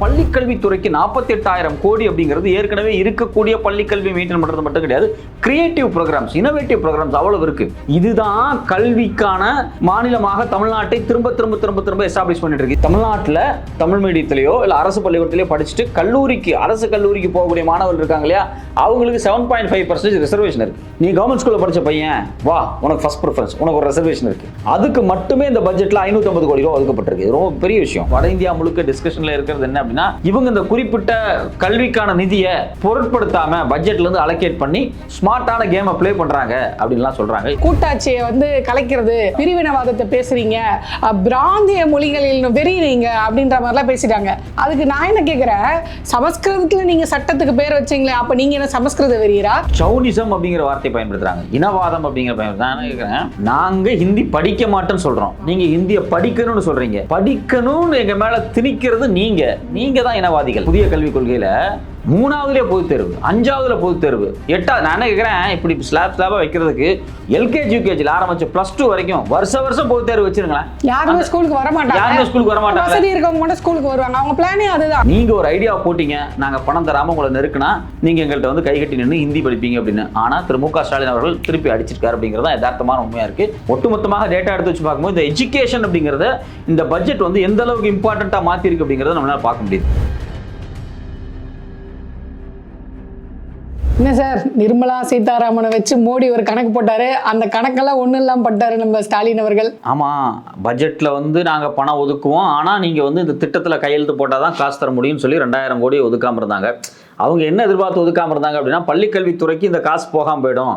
பள்ளிக்கல்வித்துறைக்கு நாற்பத்தி எட்டாயிரம் கோடி அப்படிங்கிறது ஏற்கனவே இருக்கக்கூடிய பள்ளிக்கல்வி மெயின்டைன் பண்றது மட்டும் கிடையாது. கிரியேட்டிவ் ப்ரோக்ராம்ஸ் இனோவேட்டிவ் ப்ரோக்ராம்ஸ் அவ்வளவு இருக்கு. இதுதான் கல்விக்கான மாநிலமாக தமிழ்நாட்டை திரும்ப திரும்ப திரும்ப திரும்ப எஸ்டாப்ளிஷ் பண்ணிட்டு இருக்கு. தமிழ்நாட்டில் தமிழ் மீடியத்திலேயோ இல்லை அரசு பள்ளிக்கூடத்திலேயோ படிச்சுட்டு கல்லூரிக்கு அரசு கல்லூரிக்கு போகக்கூடிய மாணவர்கள் இருக்காங்க இல்லையா? அவங்களுக்கு seven point five percentage reservation இருக்கு. நீ கவர்மெண்ட் ஸ்கூலில் படிச்ச பையன் வா உனக்கு ஃபர்ஸ்ட் ப்ரிஃபரன்ஸ் உனக்கு ஒரு ரிசர்வேஷன் இருக்கு. அதுக்கு மட்டுமே இந்த பட்ஜெட்டில் ஐநூற்றம்பது கோடி ரூபா ஒதுக்கப்பட்டிருக்கு. ரொம்ப பெரிய விஷயம். வட இந்தியா முழுக்க டிஸ்கஷனில் இருக்கிறது என்ன அப்படின்னா இவங்க இந்த குறிப்பிட்ட கல்விக்கான நிதியை பொருட்படுத்தாம பட்ஜெட்ல இருந்து அலோகேட் பண்ணி ஸ்மார்ட்டான கேமை ப்ளே பண்றாங்க அப்படின்லாம் சொல்றாங்க. கூட்டாட்சியை வந்து கலைக்கிறது பிரிவினவாதத்தை பேசுறீங்க பிராந்திய மொழிகளில் வெறியீங்க அப்படின்ற மாதிரிலாம் பேசிட்டாங்க. அதுக்கு நான் என்ன கேட்குறேன் சமஸ்கிருதத்துல நீங்க சட்டத்துக்கு பேர் வச்சீங்களே அப்ப நீங்க என்ன சமஸ்கிருத வெறியரா? சௌனிசம் அப்படிங்கிற வார்த்தை பயன்படுத்துறாங்க. இனவாதம் அப்படிங்கிற பயன்படுத்த நான் என்ன கேட்கிறேன் நாங்க ஹிந்தி படிக்க மாட்டோம்னு சொல்றோம். நீங்க ஹிந்தியை படிக்கணும்னு சொல்றீங்க. படிக்கணும்னு எங்க மேல திணிக்கிறது நீங்க. நீங்க தான் இனவாதிகள். புதிய கல்விக் கொள்கையில மூணாவதுலேயே பொதுத் தேர்வு அஞ்சாவதுல பொதுத் தேர்வு. எட்டாவது நான் என்ன கேட்குறேன் இப்படி ஸ்லாப் ஸ்லாபாக வைக்கிறதுக்கு எல்கேஜி யூகேஜியில் ஆரம்பிச்சு ப்ளஸ் டூ வரைக்கும் வருஷ வருஷம் பொதுத் தேர்வு வச்சிருங்களேன். யாருமே ஸ்கூலுக்கு வர மாட்டாங்க. யாருமே ஸ்கூலுக்கு வர மாட்டாங்க. வசதி இருக்கவங்க மட்டும் ஸ்கூலுக்கு வருவாங்க. அவங்க பிளானே அதுதான். நீங்க ஒரு ஐடியா போட்டீங்க. நாங்க பணம் தராம உங்களை நெருக்குனா நீங்க எங்கள்கிட்ட வந்து கைகட்டி நின்று ஹிந்தி படிப்பீங்க அப்படின்னு. ஆனா திரு மு க. ஸ்டாலின் அவர்கள் திருப்பி அடிச்சிருக்காரு அப்படிங்கிறது தான் யதார்த்தமான உண்மையா இருக்கு. ஒட்டுமொத்தமாக டேட்டா எடுத்து வச்சு பார்க்கும்போது இந்த எஜுகேஷன் அப்படிங்கிறத இந்த பட்ஜெட் வந்து எந்த அளவுக்கு இம்பார்ட்டண்டா மாத்திருக்கு அப்படிங்கிறத நம்மளால பார்க்க முடியுது. என்ன சார்? நிர்மலா சீதாராமனை வச்சு மோடி ஒரு கணக்கு போட்டாரு. அந்த கணக்கெல்லாம் ஒன்றும் இல்லாமல் பட்டாரு நம்ம ஸ்டாலின் அவர்கள். ஆமாம் பட்ஜெட்டில் வந்து நாங்கள் பணம் ஒதுக்குவோம். ஆனால் நீங்கள் வந்து இந்த திட்டத்தில் கையெழுத்து போட்டால் தான் காசு தர முடியும்னு சொல்லி ரெண்டாயிரம் கோடி ஒதுக்காமல் இருந்தாங்க. அவங்க என்ன எதிர்பார்த்து ஒதுக்காமல் இருந்தாங்க அப்படின்னா பள்ளிக்கல்வித்துறைக்கு இந்த காசு போகாமல் போயிடும்.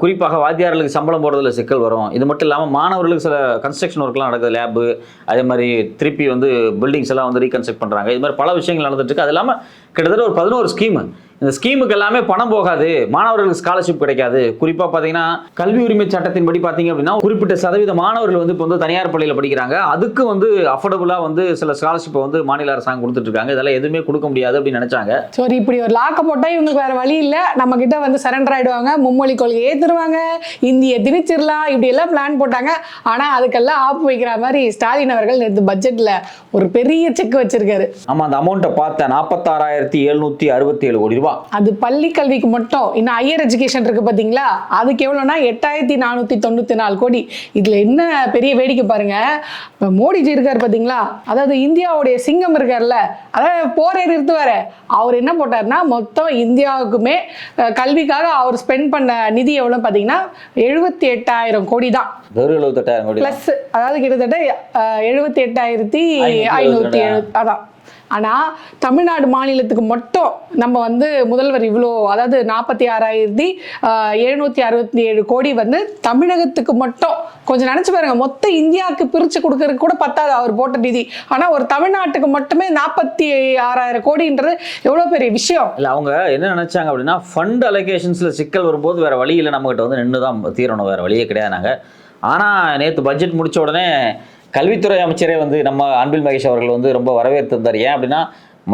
குறிப்பாக வாத்தியார்களுக்கு சம்பளம் போடுறதுல சிக்கல் வரும். இது மட்டும் இல்லாமல் மாணவர்களுக்கு சில கன்ஸ்ட்ரக்ஷன் ஒர்க்லாம் நடக்குது லேபு அதே மாதிரி திருப்பி வந்து பில்டிங்ஸ் எல்லாம் வந்து ரீகன்ஸ்ட்ரக்ட் பண்ணுறாங்க இது மாதிரி பல விஷயங்கள் நடந்துட்டு இருக்கு. அது இல்லாமல் கிட்டத்தட்ட ஒரு பதினோரு ஸ்கீமு இந்த ஸ்கீமுக்கு எல்லாமே பணம் போகாது. மாணவர்களுக்கு ஸ்காலர்ஷிப் கிடைக்காது. குறிப்பாக பார்த்தீங்கன்னா கல்வி உரிமை சட்டத்தின்படி பார்த்தீங்க அப்படின்னா குறிப்பிட்ட சதவீத மாணவர்கள் வந்து இப்போ வந்து தனியார் பள்ளியில் படிக்கிறாங்க. அதுக்கு வந்து அஃபோர்டபுளாக வந்து சில ஸ்காலர்ஷிப்பை வந்து மாநில அரசாங்கம் கொடுத்துட்டு இருக்காங்க இதெல்லாம் எதுவுமே கொடுக்க முடியாது அப்படின்னு நினைச்சாங்க. சரி இப்படி ஒரு லாக்க போட்டா இவங்களுக்கு வேற வழி இல்ல. நம்ம கிட்ட வந்து சரண்டர் ஆயிடுவாங்க. மும்மொழி கொள்கையை ஏத்துருவாங்க. இந்திய திணிச்சிடலாம். இப்படி எல்லாம் பிளான் போட்டாங்க. ஆனா அதுக்கெல்லாம் ஆப்பு வைக்கிற மாதிரி ஸ்டாலின் அவர்கள் நேற்று பட்ஜெட்ல ஒரு பெரிய செக் வச்சிருக்காரு. ஆமாம் அந்த அமௌண்ட்டை பார்த்தேன். நாற்பத்தாறாயிரத்தி எழுநூற்றி அறுபத்தி ஏழு கோடி ரூபாய் அது பள்ளி கல்விக்கு மட்டும் இன்னும் ஹையர் எஜுகேஷன் இருக்கு பாத்தீங்களா? அதுக்கு எவ்வளோனா எட்டாயிரத்தி நானூத்தி தொண்ணூத்தி நாலு கோடி. இதுல என்ன பெரிய வேடிக்கை பாருங்க. இப்ப மோடிஜி இருக்காரு பாத்தீங்களா? அதாவது இந்தியாவுடைய சிங்கம் இருக்கார்ல அதாவது போரே நிறுத்துவாரு. அவர் என்ன போட்டாருன்னா மொத்தம் இந்தியாவுக்குமே கல்விக்காக அவர் ஸ்பெண்ட் பண்ண நிதி எவ்வளோ பார்த்தீங்கன்னா எழுபத்தி எட்டாயிரம் கோடி தான். வெறும் எழுபத்தெட்டாயிரம் கோடி. ப்ளஸ் அதாவது கிட்டத்தட்ட எழுபத்தி எட்டாயிரத்தி ஐநூற்றி எழுபது அதான். ஆனால் தமிழ்நாடு மாநிலத்துக்கு மட்டும் நம்ம வந்து முதல்வர் இவ்வளோ அதாவது நாற்பத்தி ஆறாயிரத்தி எழுநூற்றி அறுபத்தி ஏழு கோடி வந்து தமிழகத்துக்கு மட்டும். கொஞ்சம் நினச்சி பாருங்க மொத்த இந்தியாவுக்கு பிரித்து கொடுக்கறதுக்கு கூட பத்தாது அவர் போட்ட நிதி. ஆனால் ஒரு தமிழ்நாட்டுக்கு மட்டுமே நாற்பத்தி ஆறாயிரம் கோடின்றது எவ்வளோ பெரிய விஷயம்? இல்லை அவங்க என்ன நினச்சாங்க அப்படின்னா ஃபண்ட் அலோகேஷன்ஸில் சிக்கல் வரும்போது வேறு வழி இல்லை நம்மகிட்ட வந்து நின்று தான் தீரணும் வேறு வழியே கிடையாது நாங்கள் ஆனால் நேற்று பட்ஜெட் முடித்த உடனே கல்வித்துறை அமைச்சரே வந்து நம்ம அன்பில் மகேஷ் அவர்கள் வந்து ரொம்ப வரவேற்றிருந்தார். ஏன் அப்படின்னா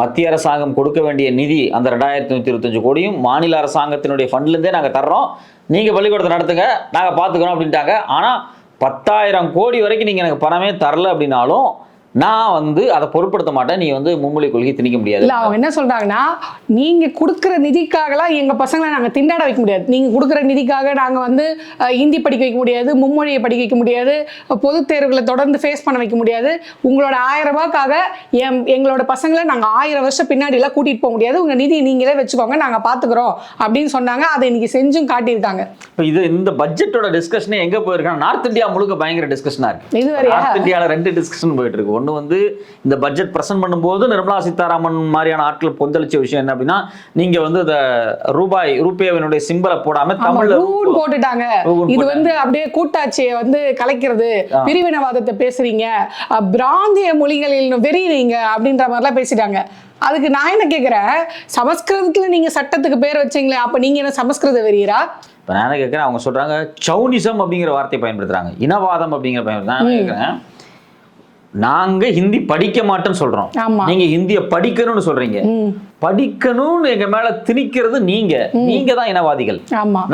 மத்திய அரசாங்கம் கொடுக்க வேண்டிய நிதி அந்த ரெண்டாயிரத்தி நூற்றி இருபத்தஞ்சு கோடியும் மாநில அரசாங்கத்தினுடைய ஃபண்ட்லேருந்தே நாங்கள் தர்றோம். நீங்கள் பள்ளிக்கூடத்தை நடத்துங்க நாங்கள் பார்த்துக்கிறோம் அப்படின்ட்டாங்க. ஆனால் பத்தாயிரம் கோடி வரைக்கும் நீங்கள் எனக்கு பணமே தரல அப்படின்னாலும் நான் வந்து அதை பொருட்படுத்த மாட்டேன். நீ வந்து மும்மொழி கொள்கை திணிக்க முடியாது. இல்ல அவங்க என்ன சொல்றாங்கன்னா நீங்க கொடுக்குற நிதிக்காகலாம் எங்க பசங்களை நாங்க திண்டாட வைக்க முடியாது. நீங்க கொடுக்குற நிதிக்காக நாங்க வந்து ஹிந்தி படிக்க வைக்க முடியாது மும்மொழியை படிக்க வைக்க முடியாது பொதுத் தேர்வுகளை தொடர்ந்து ஃபேஸ் பண்ண வைக்க முடியாது. உங்களோட ஆயிரம் ரூபாய்க்காக எம் எங்களோட பசங்களை நாங்க ஆயிரம் வருஷம் பின்னாடி எல்லாம் கூட்டிட்டு போக முடியாது. உங்க நிதி நீங்களே வச்சுக்கோங்க நாங்க பாத்துக்கிறோம் அப்படின்னு சொன்னாங்க. அதை இன்னைக்கு செஞ்சும் காட்டியிருக்காங்க. இப்போ இது இந்த பட்ஜெட்டோட டிஸ்கஷனே எங்க போயிருக்காங்க? நார்த் இந்தியா முழுக்க பயங்கர டிஸ்கஷனா இருக்கு. இது? நார்த் இந்தியாவில் ரெண்டு டிஸ்கஷன் போயிட்டு இருக்கு. ஒன்று வந்து இந்த பட்ஜெட் பிரசன்ட் பண்ணும்போது நிர்மலா சீதாராமன் மாதிரியான ஆட்கள் கொந்தளிச்ச விஷயம் என்ன அப்படின்னா நீங்க வந்து இந்த ரூபாய் ரூபாயினுடைய சிம்பலை போடாம தமிழ்ல போட்டுட்டாங்க. இது வந்து அப்படியே கூட்டாட்சியை வந்து கலைக்கிறது. பிரிவினவாதத்தை பேசுறீங்க. பிராந்திய மொழிகளில் வெறியீங்க அப்படின்ற மாதிரிலாம் பேசிட்டாங்க. அதுக்கு நான் என்ன கேக்குறேன்? சமஸ்கிருதத்துல நீங்க சட்டத்துக்கு பேர் வச்சீங்களே அப்ப நீங்க என்ன சமஸ்கிருத வெறியரா? இப்போ நான் என்ன கேட்குறேன் அவங்க சொல்றாங்க சௌனிசம் அப்படிங்கிற வார்த்தையை பயன்படுத்துறாங்க. இனவாதம் அப்படிங்கிற பயன்படுத்த நான் கேட்குறேன் நாங்க ஹிந்தி படிக்க மாட்டோம்னு சொல்றோம். நீங்க ஹிந்தியை படிக்கணும்னு சொல்றீங்க. படிக்கணும்னு எங்க மேல திணிக்கிறது நீங்க. நீங்க தான் இனவாதிகள்.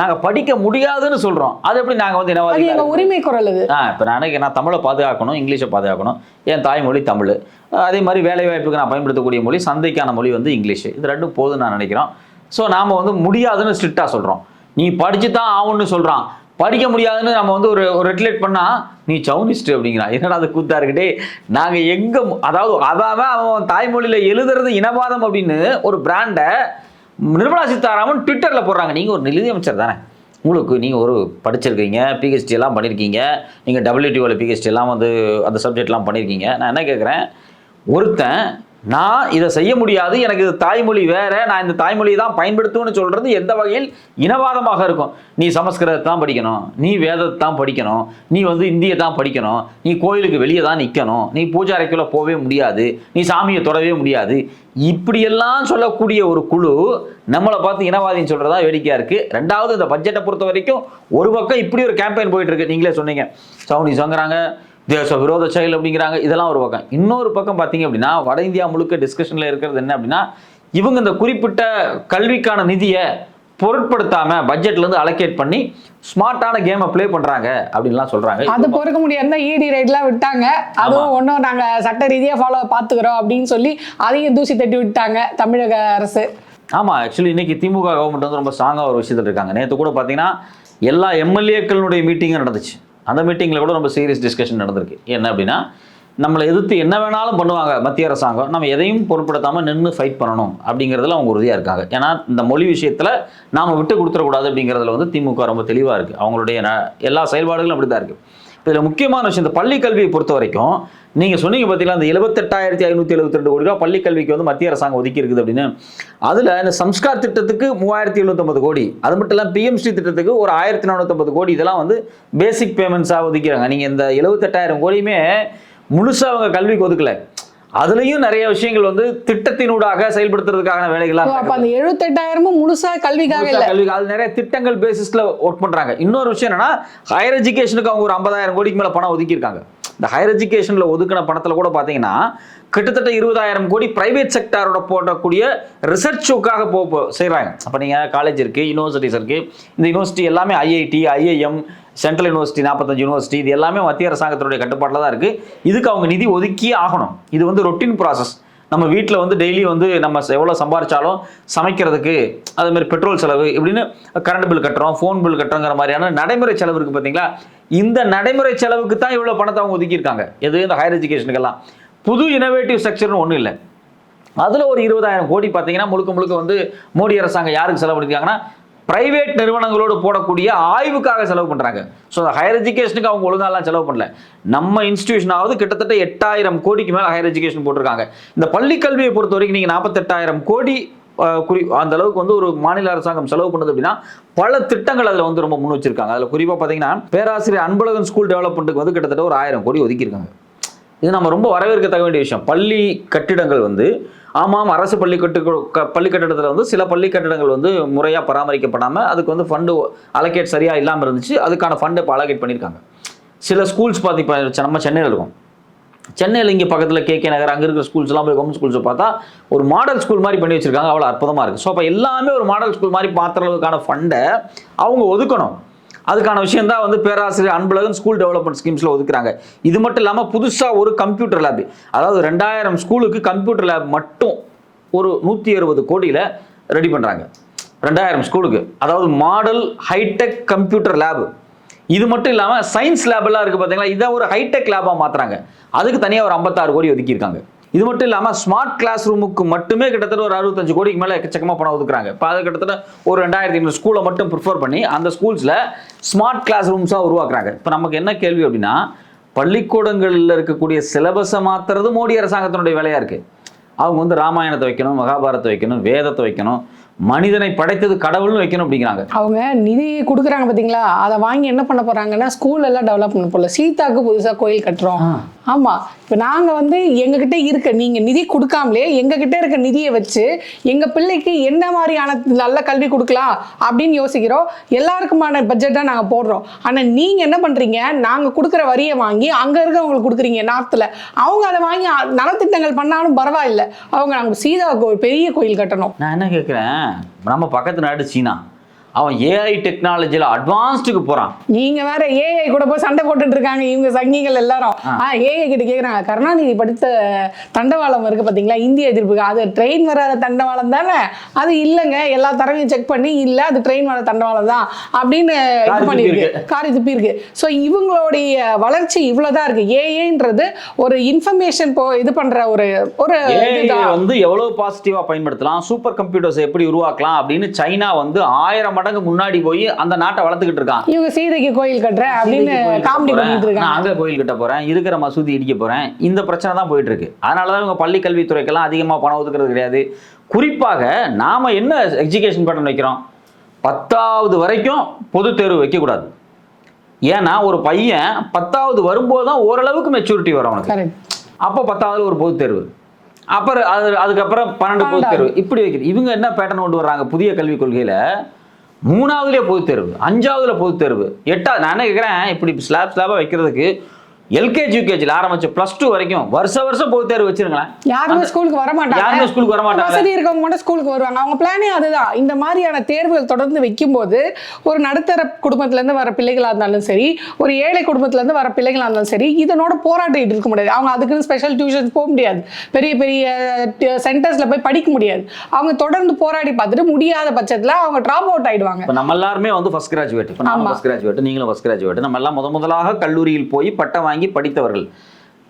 நாங்க படிக்க முடியாதுன்னு சொல்றோம். அது எப்படி நாங்க வந்து இனவாதிகள் எங்க உரிமை குரல் அது. இப்போ நான் நான் தமிழை பாதுகாக்கணும் இங்கிலீஷை பாதுகாக்கணும் என் தாய்மொழி தமிழ். அதே மாதிரி வேலை வாய்ப்புக்கு நான் பயன்படுத்தக்கூடிய மொழி சந்தைக்கான மொழி வந்து இங்கிலீஷ். இது ரெண்டும் போதும் நான் நினைக்கிறோம். ஸோ நாம் வந்து முடியாதுன்னு ஸ்ட்ரிக்டாக சொல்கிறோம் நீ படிச்சு தான் ஆகும்னு சொல்கிறான் படிக்க முடியாதுன்னு நம்ம வந்து ஒரு ஒரு ரெகுலேட் பண்ணால் நீ சவுனிஸ்ட் அப்படிங்கிறான் என்னடா அது கூத்தா இருக்கட்டே நாங்கள் எங்கே அதாவது அதாவது அவன் தாய்மொழியில் எழுதுறது இனவாதம் அப்படின்னு ஒரு பிராண்டை நிர்மலா சீதாராமன் ட்விட்டரில் போடுறாங்க. நீங்கள் ஒரு நிதியமைச்சர் தானே. உங்களுக்கு நீங்கள் ஒரு படிச்சிருக்கீங்க பிஹெச்டி எல்லாம் பண்ணியிருக்கீங்க நீங்கள் டபிள்யூடிஓவில் பிஹெச்டி எல்லாம் வந்து அந்த சப்ஜெக்ட்லாம் பண்ணியிருக்கீங்க நான் என்ன கேட்குறேன் ஒருத்தன் நான் இதை செய்ய முடியாது எனக்கு இது தாய்மொழி வேற நான் இந்த தாய்மொழியை தான் பயன்படுத்துவேன்னு சொல்றது எந்த வகையில் இனவாதமாக இருக்கும். நீ சமஸ்கிருதத்தை தான் படிக்கணும் நீ வேதத்தை தான் படிக்கணும் நீ வந்து இந்தியை தான் படிக்கணும் நீ கோயிலுக்கு வெளியே தான் நிற்கணும் நீ பூஜை அறைக்குள்ளே போகவே முடியாது நீ சாமியை தொடவே முடியாது. இப்படியெல்லாம் சொல்லக்கூடிய ஒரு குழு நம்மளை பார்த்து இனவாதின்னு சொல்கிறதா வேடிக்கையாக இருக்குது ரெண்டாவது இந்த பட்ஜெட்டை பொறுத்த வரைக்கும் ஒரு பக்கம் இப்படி ஒரு கேம்பெயின் போயிட்டு இருக்கு. நீங்களே சொன்னீங்க. சவுனி சொங்குறாங்க தேச விரோத செயல் அப்படிங்கிறாங்க. இதெல்லாம் ஒரு பக்கம். இன்னொரு பக்கம் பார்த்தீங்க அப்படின்னா வட இந்தியா முழுக்க டிஸ்கஷனில் இருக்கிறது என்ன அப்படின்னா இவங்க இந்த குறிப்பிட்ட கல்விக்கான நிதியை பொருட்படுத்தாம பட்ஜெட்ல இருந்து அலோகேட் பண்ணி ஸ்மார்ட்டான கேமை ப்ளே பண்றாங்க அப்படின்லாம் சொல்றாங்க. அது பொறுக்க முடியாதுதான் இடி ரைட்லாம் விட்டாங்க. அதுவும் ஒன்றும் நாங்க சட்ட ரீதியா ஃபாலோ பாத்துக்கிறோம் அப்படின்னு சொல்லி அதையும் தூசி தட்டி விட்டாங்க தமிழக அரசு. ஆமா ஆக்சுவலி இன்னைக்கு திமுக கவர்மெண்ட் வந்து ரொம்ப ஸ்ட்ராங்காக ஒரு விஷயத்தில் இருக்காங்க. நேற்று கூட பார்த்தீங்கன்னா எல்லா எம்எல்ஏக்களுடைய மீட்டிங்கும் நடந்துச்சு. அந்த மீட்டிங்கில் கூட ரொம்ப சீரியஸ் டிஸ்கஷன் நடந்திருக்கு. என்ன அப்படின்னா நம்மளை எதிர்த்து என்ன வேணாலும் பண்ணுவாங்க மத்திய அரசாங்கம் நம்ம எதையும் பொருட்படுத்தாமல் நின்று ஃபைட் பண்ணணும் அப்படிங்கிறதுல அவங்க உறுதியாக இருக்காங்க. ஏன்னா இந்த மொழி விஷயத்தில் நாம் விட்டு கொடுத்துடக்கூடாது அப்படிங்கிறதுல வந்து திமுக ரொம்ப தெளிவாக இருக்குது அவங்களுடைய எல்லா செயல்பாடுகளும் அப்படி தான் இருக்குது இதில் முக்கியமான விஷயம் இந்த பள்ளி கல்வியை பொறுத்த வரைக்கும் நீங்கள் சொன்னீங்க பார்த்தீங்களா அந்த எழுபத்தெட்டாயிரத்தி ஐநூற்றி எழுபத்தி ரெண்டு கோடி ரூபா பள்ளி கல்விக்கு வந்து மத்திய அரசாங்கம் ஒதுக்கி இருக்குது அப்படின்னு. அதில் இந்த சம்ஸ்கார் திட்டத்துக்கு மூவாயிரத்தி எழுநூத்தொம்பது கோடி அது மட்டும் இல்லாமல் பிஎம்சி திட்டத்துக்கு ஒரு ஆயிரத்தி நானூற்றம்பது கோடி இதெல்லாம் வந்து பேசிக் பேமெண்ட்ஸாக ஒதுக்கிறாங்க. நீங்கள் இந்த எழுபத்தெட்டாயிரம் கோடியுமே முழுசாக அவங்க கல்விக்கு ஒதுக்கலை. அதுலேயும் நிறைய விஷயங்கள் வந்து திட்டத்தினூடாக செயல்படுத்துறதுக்கான வேலைகள்லாம் அப்ப அந்த எழுபத்தெட்டாயிரமும் முழுசா கல்விக்காக இல்ல. கல்விக்கு அது நிறைய திட்டங்கள் பேசிஸ்ல ஒர்க் பண்றாங்க. இன்னொரு விஷயம் என்னன்னா ஹையர் எஜுகேஷனுக்கு அவங்க ஒரு ஐம்பதாயிரம் கோடிக்கு மேல பணம் ஒதுக்கியிருக்காங்க. இந்த ஹையர் எஜுகேஷனில் ஒதுக்கின பணத்தில் கூட பார்த்தீங்கன்னா கிட்டத்தட்ட இருபதாயிரம் கோடி பிரைவேட் செக்டாரோட போடக்கூடிய ரிசர்ச்சுக்காக போ செய்கிறாங்க அப்போ நீங்கள் காலேஜ் இருக்குது யூனிவர்சிட்டிஸ் இருக்குது இந்த யூனிவர்சிட்டி எல்லாமே ஐஐடி ஐஐஎம் சென்ட்ரல் யூனிவர்சிட்டி நாற்பத்தஞ்சு யூனிவர்சிட்டி இது எல்லாமே மத்திய அரசாங்கத்தினுடைய கட்டுப்பாட்டில் தான் இருக்குது இதுக்கு அவங்க நிதி ஒதுக்கியே ஆகணும். இது வந்து ரொட்டீன் ப்ராசஸ் நம்ம வீட்டில் வந்து டெய்லி வந்து நம்ம எவ்வளோ சம்பாரிச்சாலும் சமைக்கிறதுக்கு அதே மாதிரி பெட்ரோல் செலவு இப்படின்னு கரண்ட் பில் கட்டுறோம் ஃபோன் பில் கட்டுறோங்கிற மாதிரியான நடைமுறை செலவு இருக்குது பார்த்தீங்களா இந்த நடைமுறை செலவுக்கு தான் இவ்வளோ பணத்தை அவங்க ஒதுக்கியிருக்காங்க. எது? இந்த ஹையர் எஜுகேஷனுக்கெல்லாம் புது இனோவேட்டிவ் ஸ்ட்ரக்சர்னு ஒன்றும் இல்லை. அதில் ஒரு இருபதாயிரம் கோடி பார்த்தீங்கன்னா முழுக்க முழுக்க வந்து மோடி அரசாங்கம் யாருக்கு செலவழிக்கிறாங்கன்னா பிரைவேட் நிறுவனங்களோடு போடக்கூடிய ஆய்வுக்காக செலவு பண்ணுறாங்க ஸோ அந்த ஹையர் எஜுகேஷனுக்கு அவங்க ஒழுங்காலாம் செலவு பண்ணல. நம்ம இன்ஸ்டியூஷனாவது கிட்டத்தட்ட எட்டாயிரம் கோடிக்கு மேலே ஹையர் எஜுகேஷன் போட்டிருக்காங்க. இந்த பள்ளி கல்வியை பொறுத்த வரைக்கும் நீங்கள் நாற்பத்தெட்டாயிரம் கோடி குறி அந்த அளவுக்கு வந்து ஒரு மாநில அரசாங்கம் செலவு பண்ணுது அப்படின்னா பல திட்டங்கள் அதில் வந்து ரொம்ப முன் வச்சிருக்காங்க. அதில் குறிப்பாக பார்த்தீங்கன்னா பேராசிரியர் அன்பழகன் ஸ்கூல் டெவலப்மெண்ட்டுக்கு வந்து கிட்டத்தட்ட ஒரு ஆயிரம் கோடி ஒதுக்கியிருக்காங்க. இது நம்ம ரொம்ப வரவேற்கத்தக்க வேண்டிய விஷயம். பள்ளி கட்டிடங்கள் வந்து ஆமாம் அரசு பள்ளி கட்டு பள்ளி கட்டடத்தில் வந்து சில பள்ளி கட்டடங்கள் வந்து முறையாக பராமரிக்கப்படாமல் அதுக்கு வந்து ஃபண்டு அலோகேட் சரியாக இல்லாமல் இருந்துச்சு. அதுக்கான ஃபண்டை இப்போ அலோகேட் பண்ணியிருக்காங்க சில ஸ்கூல்ஸ் பார்த்து இப்போ நம்ம சென்னையில் இருக்கோம். சென்னையில் இங்கே பக்கத்தில் கே கே நகர் அங்கே இருக்கிற ஸ்கூல்ஸ்லாம் போய் கவர்மெண்ட் ஸ்கூல்ஸை பார்த்தா ஒரு மாடல் ஸ்கூல் மாதிரி பண்ணி வச்சிருக்காங்க. அவ்வளோ அற்புதமாக இருக்குது ஸோ அப்போ எல்லாமே ஒரு மாடல் ஸ்கூல் மாதிரி மாற்றுற அளவுக்கான ஃபண்டை அவங்க ஒதுக்கணும். அதுக்கான விஷயம் தான் வந்து பேராசிரியர் அன்பழகன் ஸ்கூல் டெவலப்மெண்ட் ஸ்கீம்ஸில் ஒதுக்குறாங்க. இது மட்டும் இல்லாமல் புதுசாக ஒரு கம்ப்யூட்டர் லேப். அதாவது ரெண்டாயிரம் ஸ்கூலுக்கு கம்ப்யூட்டர் லேப் மட்டும் ஒரு நூற்றி அறுபது கோடியில் ரெடி பண்ணுறாங்க ரெண்டாயிரம் ஸ்கூலுக்கு. அதாவது மாடல் ஹைடெக் கம்ப்யூட்டர் லேபு. இது மட்டும் இல்லாமல் சயின்ஸ் லேபெல்லாம் இருக்குது பார்த்தீங்களா இதை ஒரு ஹைடெக் லேபாக மாற்றுறாங்க அதுக்கு தனியாக ஒரு ஐம்பத்தாறு கோடி ஒதுக்கியிருக்காங்க. இது மட்டும் இல்லாமல் ஸ்மார்ட் கிளாஸ் ரூமுக்கு மட்டுமே கிட்டத்தட்ட ஒரு அறுபத்தஞ்சு கோடிக்கு மேலே எக்கச்சக்கமாக பணம் ஒதுக்குறாங்க. இப்போ அது கிட்டத்தட்ட ஒரு ரெண்டாயிரத்தி ஐநூறு ஸ்கூலை மட்டும் ப்ரிஃபர் பண்ணி அந்த ஸ்கூல்ஸில் ஸ்மார்ட் கிளாஸ் ரூம்ஸாக உருவாக்குறாங்க. இப்போ நமக்கு என்ன கேள்வி அப்படின்னா பள்ளிக்கூடங்களில் இருக்கக்கூடிய சிலபஸை மாற்றுறது மோடி அரசாங்கத்தினுடைய வேலையாக இருக்குது அவங்க வந்து ராமாயணத்தை வைக்கணும் மகாபாரத்தை வைக்கணும் வேதத்தை வைக்கணும் மனிதனை படைத்தது கடவுள்னு வைக்கணும் அப்படிங்கிறாங்க. அவங்க நிதி கொடுக்குறாங்க பாத்தீங்களா? அதை வாங்கி என்ன பண்ண போறாங்கன்னா ஸ்கூல் எல்லாம் டெவலப் பண்ண போல சீதாக்கு புதுசா கோயில் கட்டுறோம். ஆமா. இப்போ நாங்க வந்து எங்ககிட்ட இருக்க நீங்க நிதி கொடுக்காமலே எங்ககிட்ட இருக்க நிதியை வச்சு எங்க பிள்ளைக்கு என்ன மாதிரியான நல்ல கல்வி கொடுக்கலாம் அப்படின்னு யோசிக்கிறோம். எல்லாருக்குமான பட்ஜெட்டா நாங்க போடுறோம். ஆனா நீங்க என்ன பண்றீங்க? நாங்க கொடுக்குற வரியை வாங்கி அங்க இருக்கிறவங்களுக்கு கொடுக்குறீங்க நார்த்தில் அவங்க அதை வாங்கி நலத்திட்டங்கள் பண்ணாலும் பரவாயில்ல. அவங்க நாங்க சீதா ஒரு பெரிய கோயில் கட்டணும். நான் என்ன கேட்குறேன் நம்ம பக்கத்து நாடு சீனா. அவன் ஏஐ டெக்னாலஜியில் அட்வான்ஸ்டுக்கு போகிறான் நீங்க வேற ஏஐ கூட போய் சண்டை போட்டுட்டு இருக்காங்க இவங்க சங்கிகள் எல்லாரும். ஆ. ஏஐ கிட்ட கேக்குறாங்க கருணாநிதி படித்த தண்டவாளம் இருக்கு பாத்தீங்களா? இந்திய எதிர்ப்புக்கு. அது ட்ரெயின் வராத தண்டவாளம் தானே? அது இல்லைங்க. எல்லா தரவையும் செக் பண்ணி இல்ல அது ட்ரெயின் வர தண்டவாளம் தான். அப்படின்னு இது துப்பி காரி துப்பி இருக்கு. ஸோ இவங்களுடைய வளர்ச்சி இவ்வளவுதான் இருக்கு. ஏஐன்றது ஒரு இன்ஃபர்மேஷன் போ இது பண்ற ஒரு ஒரு வந்து எவ்வளவு பாசிட்டிவா பயன்படுத்தலாம்? சூப்பர் கம்ப்யூட்டர்ஸ் எப்படி உருவாக்கலாம்? அப்படின்னு சைனா வந்து ஆயிரம் மடங்கு முன்னாடி போய் அந்த நாட்டை வளர்த்துக்கிட்டு இருக்கான். இவங்க சீதைக்கு கோயில் கட்டுறேன் அப்படின்னு காமெடி. பண்ணிட்டு இருக்காங்க. நான் அங்க கோயில் கட்ட போறேன். இருக்கிற மசூதி இடிக்க போறேன். இந்த பிரச்சனை தான் போயிட்டு இருக்கு அதனாலதான் இவங்க பள்ளி கல்வித்துறைக்கெல்லாம் அதிகமா பணம் ஒதுக்குறது கிடையாது. குறிப்பாக நாம என்ன எஜுகேஷன் பேட்டர்ன் வைக்கிறோம் பத்தாவது வரைக்கும் பொது தேர்வு வைக்கக்கூடாது ஏன்னா ஒரு பையன் பத்தாவது வரும்போது தான் ஓரளவுக்கு மெச்சூரிட்டி வரும் அவனுக்கு. அப்போ பத்தாவது ஒரு பொது தேர்வு. அப்புறம் அது அதுக்கப்புறம் பன்னெண்டு பொது தேர்வு. இப்படி வைக்கிறது. இவங்க என்ன பேட்டர்ன் கொண்டு வர்றாங்க? புதிய கல்விக் கொள்கையில மூணாவதுலேயே பொதுத்தேர்வு அஞ்சாவதுல பொதுத்தேர்வு எட்டாவது நான் என்ன கேட்குறேன் இப்படி ஸ்லாப் ஸ்லாபாக வைக்கிறதுக்கு எல்கேஜி யூகேஜியில் ஆரம்பிச்சு ப்ளஸ் டூ வரைக்கும் வருஷ வருஷம் பொது தேர்வு வச்சிருங்களேன். யாருமே ஸ்கூலுக்கு வர மாட்டாங்க. யாருமே ஸ்கூலுக்கு வர மாட்டாங்க. வசதி இருக்கவங்க மட்டும் ஸ்கூலுக்கு வருவாங்க. அவங்க பிளானே அதுதான். இந்த மாதிரியான தேர்வுகள் தொடர்ந்து வைக்கும்போது ஒரு நடுத்தர குடும்பத்துல இருந்து வர பிள்ளைகளா இருந்தாலும் சரி ஒரு ஏழை குடும்பத்துல இருந்து வர பிள்ளைகளா இருந்தாலும் சரி இதனோட போராட்டிட்டு இருக்க முடியாது. அவங்க அதுக்குன்னு ஸ்பெஷல் டியூஷன்ஸ் போக முடியாது. பெரிய பெரிய சென்டர்ஸ்ல போய் படிக்க முடியாது. அவங்க தொடர்ந்து போராடி பார்த்துட்டு முடியாத பட்சத்துல அவங்க ட்ராப் அவுட் ஆயிடுவாங்க. இப்போ நம்ம எல்லாருமே வந்து ஃபர்ஸ்ட் கிராஜுவேட் இப்போ நான் ஆமா. ஃபர்ஸ்ட் கிராஜுவேட் நீங்களும் ஃபர்ஸ்ட் கிராஜுவேட் நம்ம எல்லாம் முத முதலாக கல்லூரியில் போய் பட்டம் வாங்கி படித்தவர்கள்.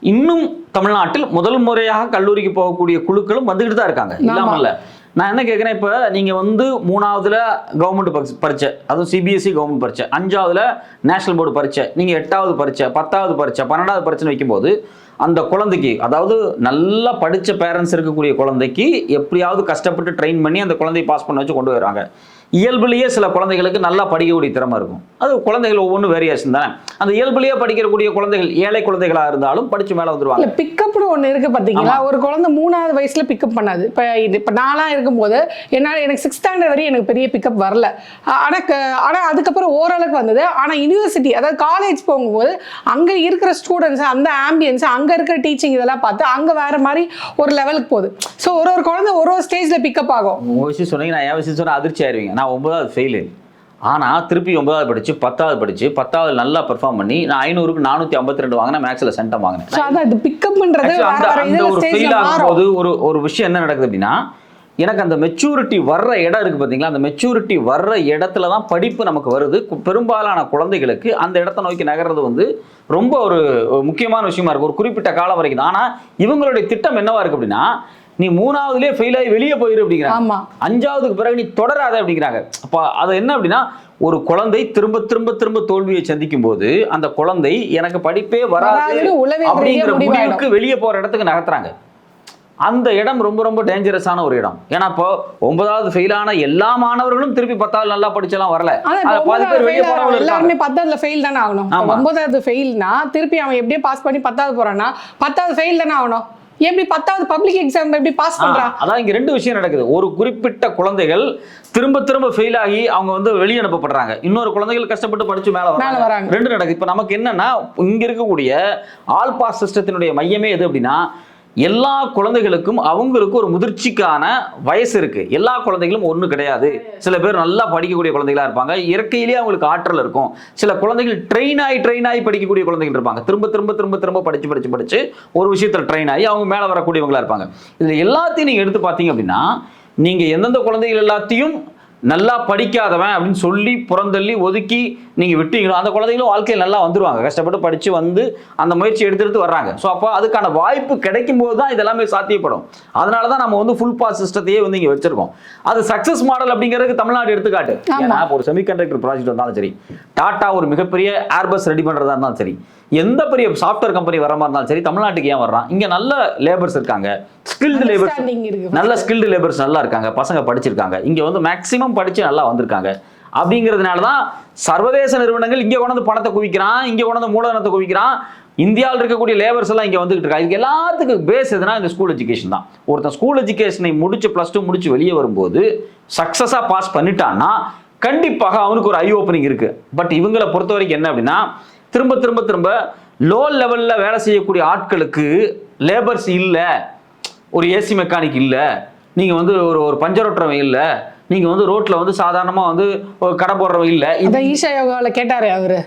இன்னும் தமிழ்நாட்டில் முதல் முறையாக கல்லூரிக்கு போகக்கூடிய குழுக்களும் வந்துகிட்டு தான் இருக்காங்க. இல்லாம இல்ல. நான் என்ன கேட்குறேன் இப்போ நீங்கள் வந்து மூணாவதுல கவர்மெண்ட் பரீட்சை அதுவும் சிபிஎஸ்சி கவர்மெண்ட் பரீட்சை அஞ்சாவதுல நேஷனல் போர்டு பரீட்சை நீங்கள் எட்டாவது பரீட்சை பத்தாவது பரீட்சை பன்னெண்டாவது பரீட்சைன்னு வைக்கும்போது அந்த குழந்தைக்கு அதாவது நல்லா படித்த பேரண்ட்ஸ் இருக்கக்கூடிய குழந்தைக்கு எப்படியாவது கஷ்டப்பட்டு ட்ரெயின் பண்ணி அந்த குழந்தையை பாஸ் பண்ண வச்சு கொண்டு வராங்க இயல்புலேயே சில குழந்தைகளுக்கு நல்லா படிக்கக்கூடிய திறமை இருக்கும். அது குழந்தைகள் ஒவ்வொன்றும் வேரியேஷன் தானே. அந்த இயல்புலேயே படிக்கக்கூடிய குழந்தைகள் ஏழை குழந்தைகளாக இருந்தாலும் படித்து மேலே வந்துருவாங்க. பிக்கப்னு ஒண்ணு இருக்கு பாத்தீங்களா? ஒரு குழந்தை மூணாவது வயசுல பிக்கப் பண்ணாது. இப்ப இது இப்ப நான்லாம் இருக்கும்போது என்னால எனக்கு சிக்ஸ் ஸ்டாண்டர்ட் வரையும் எனக்கு பெரிய பிக்கப் வரல. ஆ- ஆனா க- ஆனா அதுக்கப்புறம் ஓரளவுக்கு வந்தது. ஆனா யூனிவர்சிட்டி அதாவது காலேஜ் போகும்போது அங்க இருக்கிற ஸ்டூடெண்ட்ஸ் அந்த ஆம்பியன்ஸ் அங்க இருக்கிற டீச்சிங் இதெல்லாம் பார்த்து அங்க வேற மாதிரி ஒரு லெவலுக்கு போகுது. ஸோ ஒரு ஒரு குழந்தை ஒரு ஒரு ஸ்டேஜ்ல பிக்கப் ஆகும். உங்கள் விஷயம் சொன்னீங்க நான் என் விஷயம் சொன்னால் அதிர்ச்சி ஆயிருவீங்க. நான் ஒன்பதாவது ஃபெயிலு ஆனால் திருப்பி ஒன்பதாவது படிச்சு பத்தாவது படிச்சு பத்தாவது நல்லா பெர்ஃபார்ம் பண்ணி நான் ஐநூறுக்கு நானூற்றி ஐம்பத்தி ரெண்டு வாங்கினேன் மேக்ஸில் சென்டம் வாங்கினேன். பிக்கப்ன்றது அந்த ஒரு ஃபெயில் ஆகும்போது ஒரு ஒரு விஷயம் என்ன நடக்குது அப்படின்னா எனக்கு அந்த மெச்சூரிட்டி வர்ற இடம் இருக்கு பார்த்தீங்களா அந்த மெச்சூரிட்டி வர்ற இடத்துல தான் படிப்பு நமக்கு வருது. பெரும்பாலான குழந்தைகளுக்கு அந்த இடத்த நோக்கி நகர்றது வந்து ரொம்ப ஒரு முக்கியமான விஷயமா இருக்கு. ஒரு குறிப்பிட்ட காலம் வரைக்கும் தான். ஆனால் இவங்களுடைய திட்டம் என்னவா இருக்கு அப்படின்னா நீ மூணாவதுலேயே ஃபெயில் ஆகி வெளியே போயிரு அப்படிங்கிறாங்க. அஞ்சாவதுக்கு பிறகு நீ தொடராத அப்படிங்கிறாங்க. அப்போ அது என்ன அப்படின்னா ஒரு குழந்தை திரும்ப திரும்ப திரும்ப தோல்வியை சந்திக்கும் போது அந்த குழந்தை எனக்கு படிப்பே வராது அப்படிங்கிற. முடிவுக்கு வெளியே போற இடத்துக்கு நகர்த்துறாங்க. அந்த இடம் ரொம்ப ரொம்ப டேஞ்சரஸான ஒரு இடம். ஏன்னா இப்போ ஒன்பதாவது ஃபெயிலான எல்லா மாணவர்களும் திருப்பி பத்தாவது நல்லா படிச்செல்லாம் வரல. எல்லாருமே பத்தாவதுல ஃபெயில் தானே ஆகணும். ஒன்பதாவது ஃபெயில்னா திருப்பி அவன் எப்படியே பாஸ் பண்ணி பத்தாவது போறான்னா பத்தாவது ஃபெயில் தானே ஆகணும். எப்படி பத்தாவது பப்ளிக் எக்ஸாம் எப்படி பாஸ் பண்றான் அதான் இங்க ரெண்டு விஷயம் நடக்குது. ஒரு குறிப்பிட்ட குழந்தைகள் திரும்ப திரும்ப ஃபெயில் ஆகி அவங்க வந்து வெளியே அனுப்பப்படுறாங்க. இன்னொரு குழந்தைகள் கஷ்டப்பட்டு படிச்சு மேல மேல வராங்க. ரெண்டு நடக்குது. இப்போ நமக்கு என்னன்னா இங்க இருக்கக்கூடிய ஆல் பாஸ் சிஸ்டத்தினுடைய மையமே எது அப்படின்னா எல்லா குழந்தைகளுக்கும் அவங்களுக்கு ஒரு முதிர்ச்சிக்கான வயசு இருக்கு. எல்லா குழந்தைகளும் ஒன்று கிடையாது. சில பேர் நல்லா படிக்கக்கூடிய குழந்தைகளா இருப்பாங்க. இயற்கையிலேயே அவங்களுக்கு ஆற்றல் இருக்கும். சில குழந்தைகள் ட்ரெயின் ஆகி ட்ரெயின் ஆகி படிக்கக்கூடிய குழந்தைகள் இருப்பாங்க. திரும்ப திரும்ப திரும்ப திரும்ப படிச்சு படிச்சு படிச்சு ஒரு விஷயத்துல ட்ரெயின் ஆகி அவங்க மேலே வரக்கூடியவங்களா இருப்பாங்க. இதுல எல்லாத்தையும் நீங்க எடுத்து பார்த்தீங்க அப்படின்னா நீங்க எந்தெந்த குழந்தைகள் எல்லாத்தையும் நல்லா படிக்காதவன் அப்படின்னு சொல்லி புறந்தள்ளி ஒதுக்கி நீங்க விட்டீங்களோ அந்த குழந்தைகளும் வாழ்க்கையில் நல்லா வந்துருவாங்க. கஷ்டப்பட்டு படிச்சு வந்து அந்த முயற்சி எடுத்து எடுத்து வர்றாங்க. ஸோ அப்போ அதுக்கான வாய்ப்பு கிடைக்கும் போது தான் இதெல்லாமே சாத்தியப்படும். அதனால தான் நம்ம வந்து ஃபுல் பாஸ் சிஸ்டத்தையே வந்து இங்கே வச்சிருக்கோம். அது சக்ஸஸ் மாடல் அப்படிங்கிறதுக்கு தமிழ்நாடு எடுத்துக்காட்டு. ஏன்னா ஒரு செமிகண்டக்டர் ப்ராஜெக்ட் வந்தாலும் சரி டாடா ஒரு மிகப்பெரிய ஏர்பஸ் ரெடி பண்றதா இருந்தாலும் சரி எந்த பெரிய சாஃப்ட்வேர் கம்பெனி வர மாதிரி இருந்தாலும் சரி தமிழ்நாட்டுக்கு ஏன் வர்றான்? இங்க நல்ல லேபர்ஸ் இருக்காங்க. ஸ்கில்டு லேபர்ஸ் நல்ல ஸ்கில்டு லேபர்ஸ் நல்லா இருக்காங்க. பசங்க படிச்சிருக்காங்க. இங்க வந்து மேக்ஸிமம் படிச்சு நல்லா வந்திருக்காங்க. அப்படிங்கிறதுனால தான் சர்வதேச நிறுவனங்கள் இங்க கொண்டு வந்து பணத்தை குவிக்கிறான் இங்க கொண்டு வந்து மூலதனத்தை குவிக்கிறான். இந்தியாவில் இருக்கக்கூடிய லேபர்ஸ் எல்லாம் இங்க வந்துகிட்டு இருக்கா? இதுக்கு எல்லாத்துக்கும் பேஸ் எதுனா இந்த ஸ்கூல் எஜுகேஷன் தான். ஒருத்தன் ஸ்கூல் எஜுகேஷனை முடிச்சு ப்ளஸ் டூ முடிச்சு வெளியே வரும்போது சக்ஸஸாக பாஸ் பண்ணிட்டான்னா கண்டிப்பாக அவனுக்கு ஒரு ஐ ஓப்பனிங் இருக்கு. பட் இவங்களை பொறுத்த வரைக்கும் என்ன அப்படின்னா திரும்ப திரும்ப திரும்ப லோ லெவல்ல வேலை செய்யக்கூடிய ஆட்களுக்கு லேபர்ஸ் இல்லை. ஒரு ஏசி மெக்கானிக் இல்லை. நீங்கள் வந்து ஒரு ஒரு பஞ்சர் இல்லை. நீங்கள் வந்து ரோட்டில் வந்து சாதாரணமாக வந்து கடை போடுறவன் இல்லை. அதான் ஈஷா யோகாவில் கேட்டாரு அவரு.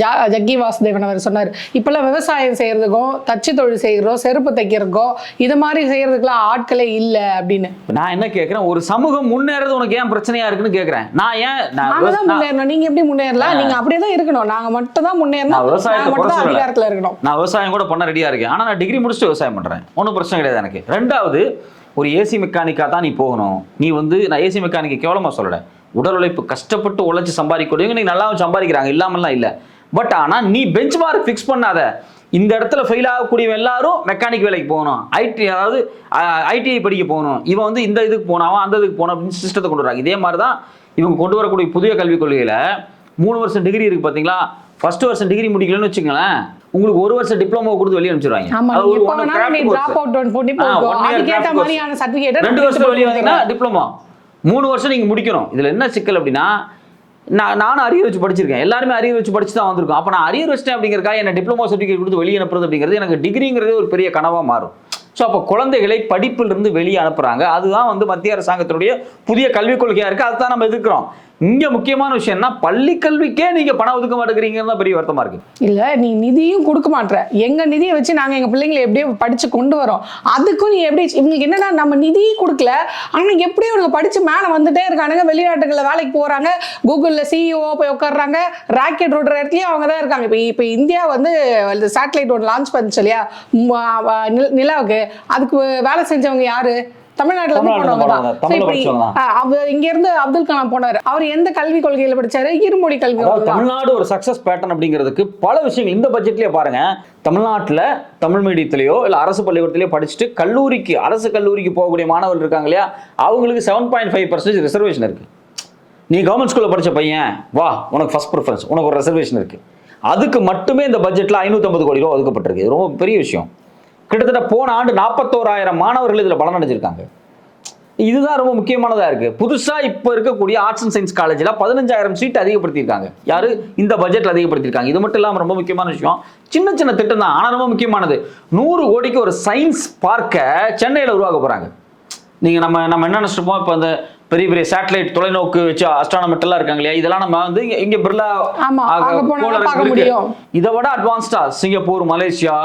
ஜா ஜக்கி வாசுதேவன் அவர் சொன்னார். இப்பெல்லாம் விவசாயம் செய்யறதுக்கும் தச்சு தொழில் செய்யறதும் செருப்பு தைக்கிறதுக்கும் இது மாதிரி செய்யறதுக்குலாம் ஆட்களே இல்லை அப்படின்னு. நான் என்ன கேட்குறேன் ஒரு சமூகம் முன்னேறது உனக்கு ஏன் பிரச்சனையா இருக்குன்னு கேட்குறேன் நான் ஏன் நான் நாங்க தான் முன்னேறணும். நீங்க எப்படி முன்னேறலாம்? நீங்க அப்படியே தான் இருக்கணும். நாங்க மட்டும் தான் முன்னேறணும். விவசாயத்தை நாங்க மட்டும். அதிகாரத்துல இருக்கணும். நான் விவசாயம் கூட பண்ண ரெடியாக இருக்கேன். ஆனால் நான் டிகிரி முடிச்சுட்டு விவசாயம் பண்ணுறேன் ஒன்றும் பிரச்சனை கிடையாது எனக்கு. ரெண்டாவது ஒரு ஏசி மெக்கானிக்காக தான் நீ போகணும். நீ வந்து நான் ஏசி மெக்கானிக்கை கேவலமாக சொல்லலை. உடல் உழைப்பு கஷ்டப்பட்டு உழைச்சி சம்பாதிக்கக்கூடியவங்க நீ நல்லாவும் சம்பாதிக்கிறாங்க. இல்லாமலாம் இல்லை. பட் ஆனால் நீ பெஞ்ச் மார்க் ஃபிக்ஸ் பண்ணாத. இந்த இடத்துல ஃபெயில் ஆகக்கூடியவன் எல்லாரும் மெக்கானிக் வேலைக்கு போகணும். ஐடி அதாவது ஐடிஐ படிக்க போகணும். இவன் வந்து இந்த இதுக்கு போனான் அவன் அந்த இதுக்கு போகணும் அப்படின்னு சிஸ்டத்தை கொண்டு வராங்க இதே மாதிரி தான் இவங்க கொண்டு வரக்கூடிய புதிய கல்விக் கொள்கையில் மூணு வருஷம் டிகிரி இருக்குது பார்த்தீங்களா ஃபர்ஸ்ட் வருஷம் டிகிரி முடிக்கலன்னு வச்சுக்கங்களேன். உங்களுக்கு ஒரு வருஷம் டிப்ளமோ கொடுத்து வெளியே அனுப்பிச்சிருவாங்க. ஆமா எப்ப வேணாலும் நீ டிராப். அவுட். மாதிரியான ரெண்டு வருஷம் வெளியே வந்தீங்கன்னா டிப்ளமோ மூணு வருஷம் நீங்க முடிக்கணும். இதுல என்ன சிக்கல் அப்படின்னா நான் நானும் அரியர் வச்சு படிச்சிருக்கேன். எல்லாருமே அரியர் வச்சு படிச்சு தான் வந்திருக்கோம். அப்போ நான் அரியர் வச்சிட்டேன் அப்படிங்கிறக்காக என்ன டிப்ளமோ சர்டிஃபிகேட் கொடுத்து வெளியே அனுப்புறது அப்படிங்கிறது எனக்கு டிகிரிங்கிறதே ஒரு பெரிய கனவா மாறும். ஸோ அப்போ குழந்தைகளை படிப்பிலிருந்து வெளியே அனுப்புறாங்க. அதுதான் வந்து மத்திய அரசாங்கத்தினுடைய புதிய கல்விக் கொள்கையா இருக்கு. அதுதான் நம்ம எதிர்க்கிறோம். இங்க முக்கியமான விஷயம்னா பள்ளி கல்விக்கே நீங்க பணம் ஒதுக்க மாட்டேங்கிறீங்கன்னு பெரிய வருத்தமா இருக்கு. இல்ல நீ நிதியும் கொடுக்க மாட்ற. எங்க நிதியை வச்சு நாங்க எங்க பிள்ளைங்களை எப்படியோ படிச்சு கொண்டு வரோம். அதுக்கும் நீ எப்படி இவங்களுக்கு என்னன்னா நம்ம நிதியும் கொடுக்கல. ஆனா எப்படியும் இவங்க படிச்சு மேல வந்துட்டே இருக்கானுங்க. வெளிநாட்டுகள்ல வேலைக்கு போறாங்க. கூகுள்ல சிஇஓ போய் உட்கார்றாங்க. ராக்கெட் ஓடுற இடத்துலயும் அவங்க தான் இருக்காங்க. இப்போ இப்போ இந்தியா வந்து சேட்டலைட் ஒன்று லான்ச் பண்ணுச்சு இல்லையா? நில- நிலாவுக்கு. அதுக்கு வேலை செஞ்சவங்க யாரு? தமிழ்நாட்டுல இருந்து இங்க இருந்து அப்துல் கலாம் போனாரு. அவர் எந்த கல்வி கொள்கையில படிச்சாரு? இருமொழி கல்வி. தமிழ்நாடு ஒரு சக்சஸ் பேட்டர்ன் அப்படிங்கிறதுக்கு பல விஷயங்கள் இந்த பட்ஜெட்லயே பாருங்க. தமிழ்நாட்டுல தமிழ் மீடியத்திலேயோ இல்ல அரசு பள்ளிக்கூடத்திலேயோ படிச்சுட்டு கல்லூரிக்கு அரசு கல்லூரிக்கு போகக்கூடிய மாணவர்கள் இருக்காங்க இல்லையா? அவங்களுக்கு seven point five percentage reservation இருக்கு. நீ கவர்மெண்ட் ஸ்கூல்ல படிச்ச பையன் வா உனக்கு ஃபர்ஸ்ட் ப்ரிஃபரன்ஸ் உனக்கு ஒரு ரிசர்வேஷன் இருக்கு. அதுக்கு மட்டுமே இந்த பட்ஜெட்ல 550 கோடி ரூபா ஒதுக்கப்பட்டிருக்கு. ரொம்ப பெரிய விஷயம். கிட்டத்தட்ட போன ஆண்டு நாற்பத்தோராயிரம் மாணவர்கள் இதில் பலனடைஞ்சிருக்காங்க இதுதான் ரொம்ப முக்கியமானதாக இருக்குது புதுசாக இப்போ இருக்கக்கூடிய ஆர்ட்ஸ் அண்ட் சயின்ஸ் காலேஜில் பதினஞ்சாயிரம் சீட் அதிகப்படுத்தியிருக்காங்க. யார்? இந்த பட்ஜெட்டில் அதிகப்படுத்தியிருக்காங்க. இது மட்டும் இல்லாமல் ரொம்ப முக்கியமான விஷயம். சின்ன சின்ன திட்டம் தான். ஆனால் ரொம்ப முக்கியமானது. நூறு கோடிக்கு ஒரு சயின்ஸ் பார்க்கை சென்னையில் உருவாக்க போகிறாங்க நீங்கள் நம்ம நம்ம என்ன நினச்சிருப்போம் இப்போ அந்த பெரிய பெரிய சேட்டலைட் தொலைநோக்கு வச்சு அஸ்ட்ரானமெட் எல்லாம் இருக்காங்க இல்லையா? இதெல்லாம் நம்ம வந்து இங்க- பிர்லா. இதை விட அட்வான்ஸ்டா Singapore Malaysia